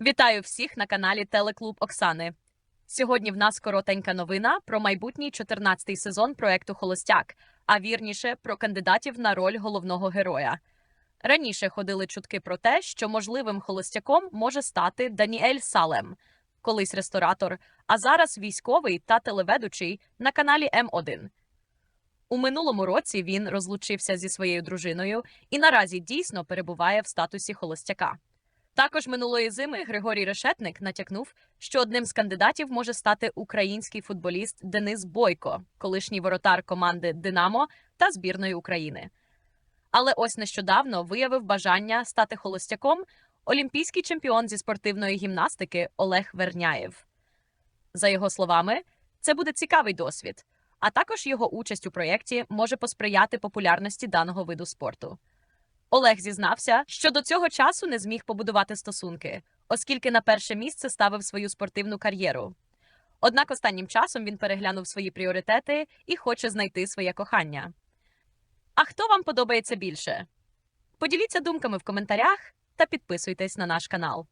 Вітаю всіх на каналі Телеклуб Оксани. Сьогодні в нас коротенька новина про майбутній 14-й сезон проекту Холостяк, а вірніше про кандидатів на роль головного героя. Раніше ходили чутки про те, що можливим холостяком може стати Даніель Салем, колись ресторатор, а зараз військовий та телеведучий на каналі М1. У минулому році він розлучився зі своєю дружиною і наразі дійсно перебуває в статусі холостяка. Також минулої зими Григорій Решетник натякнув, що одним з кандидатів може стати український футболіст Денис Бойко, колишній воротар команди Динамо та збірної України. Але ось нещодавно виявив бажання стати холостяком олімпійський чемпіон зі спортивної гімнастики Олег Верняєв. За його словами, це буде цікавий досвід, а також його участь у проєкті може посприяти популярності даного виду спорту. Олег зізнався, що до цього часу не зміг побудувати стосунки, оскільки на перше місце ставив свою спортивну кар'єру. Однак останнім часом він переглянув свої пріоритети і хоче знайти своє кохання. А хто вам подобається більше? Поділіться думками в коментарях та підписуйтесь на наш канал.